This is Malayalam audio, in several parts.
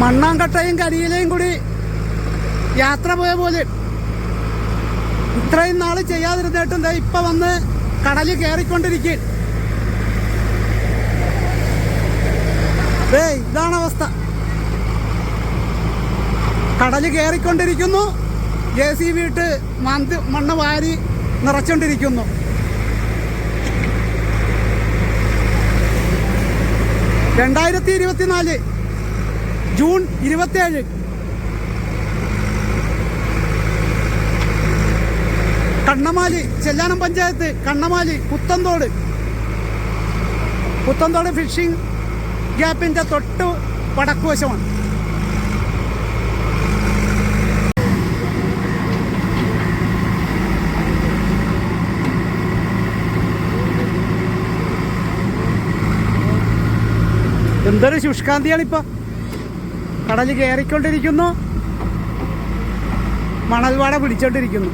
മണ്ണാങ്കട്ടയും കരിയിലയും കൂടി യാത്ര പോയ പോലെ. ഇത്രയും നാൾ ചെയ്യാതിരുന്നിട്ടും ഇപ്പൊ വന്ന് കടൽ കയറിക്കൊണ്ടിരിക്കും ഏയ് ഇതാണ് അവസ്ഥ. കടൽ കയറിക്കൊണ്ടിരിക്കുന്നു ജെ സി ബി ഇട്ട് മന്ത് മണ്ണ് വാരി നിറച്ചോണ്ടിരിക്കുന്നു. രണ്ടായിരത്തി ഇരുപത്തിനാല് ജൂൺ ഇരുപത്തിയേഴ്. കണ്ണമാലി ചെല്ലാനം പഞ്ചായത്ത് കണ്ണമാലി പുത്തന്തോട് പുത്തന്തോട് ഫിഷിംഗ് ഗ്യാപ്പിന്റെ തൊട്ട് വടക്കുവശമാണ്. എന്തൊരു ശുഷ്കാന്തിയാണിപ്പോ. കടൽ കയറിക്കൊണ്ടിരിക്കുന്നു മണൽവാട പിടിച്ചോണ്ടിരിക്കുന്നു.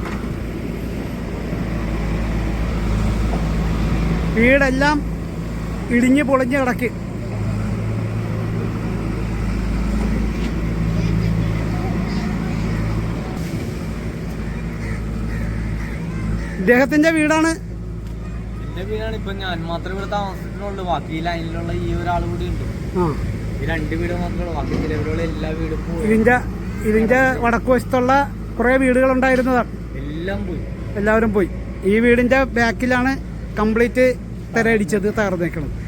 വീടെല്ലാം ഇടിഞ്ഞ് പൊളിഞ്ഞ് കിടക്ക്. ഇദ്ദേഹത്തിന്റെ വീടാണ്. എന്റെ വീടാണ് ഇപ്പൊ ഞാൻ മാത്രമേ ഇവിടെ താമസിക്കുന്നുള്ളൂ. ബാക്കി ലൈനിലുള്ള ഈ ഒരാൾ കൂടി ഉണ്ട്. രണ്ട് വീട് മാത്രമേ എല്ലാ വീടും പോയി. ഇതിന്റെ ഇതിന്റെ വടക്കുവശത്തുള്ള കുറെ വീടുകൾ ഉണ്ടായിരുന്നതാണ് എല്ലാം പോയി. എല്ലാവരും പോയി. ഈ വീടിന്റെ ബാക്കിലാണ് കംപ്ലീറ്റ് തിരയടിച്ചത് തകർന്നേക്കുന്നത്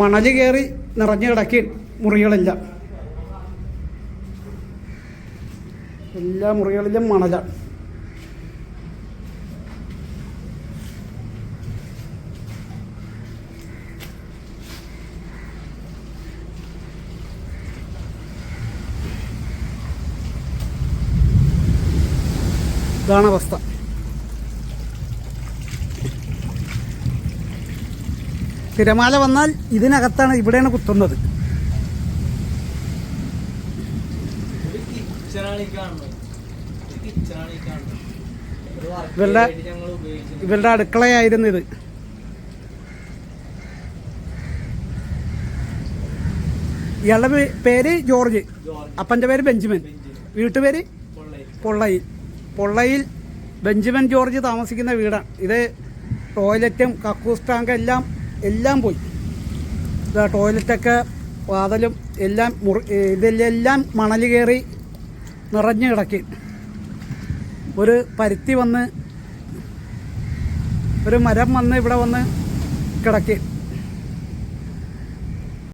മണൽ കയറി നിറഞ്ഞു കിടക്കി മുറികളെല്ലാം. എല്ലാ മുറികളിലും മണല. ഇതാണ് അവസ്ഥ. തിരമാല വന്നാൽ ഇതിനകത്താണ് ഇവിടെയാണ് കുത്തുന്നത് ഒരു കിച്ചണാണ് ഈ കാണുന്നത്. ഒരു കിച്ചണാണ് ഈ കാണുന്നത്. ഇവരുടെ- ഇവരുടെ അടുക്കളയായിരുന്നു ഇത്. ഇയാളുടെ പേര് ജോർജ്. അപ്പന്റെ അപ്പന്റെ പേര് ബെഞ്ചമിൻ. വീട്ടുപേര് പൊള്ളയിൽ. പൊള്ളയിൽ. ബെഞ്ചമിൻ ജോർജ് താമസിക്കുന്ന വീടാണ്. ഇത് ടോയ്ലറ്റും കക്കൂസ് ടാങ്ക് എല്ലാം എല്ലാം പോയി. ഇതാ ടോയ്ലറ്റൊക്കെ വാതലും എല്ലാം മുറി ഇതിലെല്ലാം മണൽ കയറി നിറഞ്ഞു കിടക്കി. ഒരു പരുത്തി വന്ന് ഒരു മരം വന്ന് ഇവിടെ വന്ന് കിടക്കി.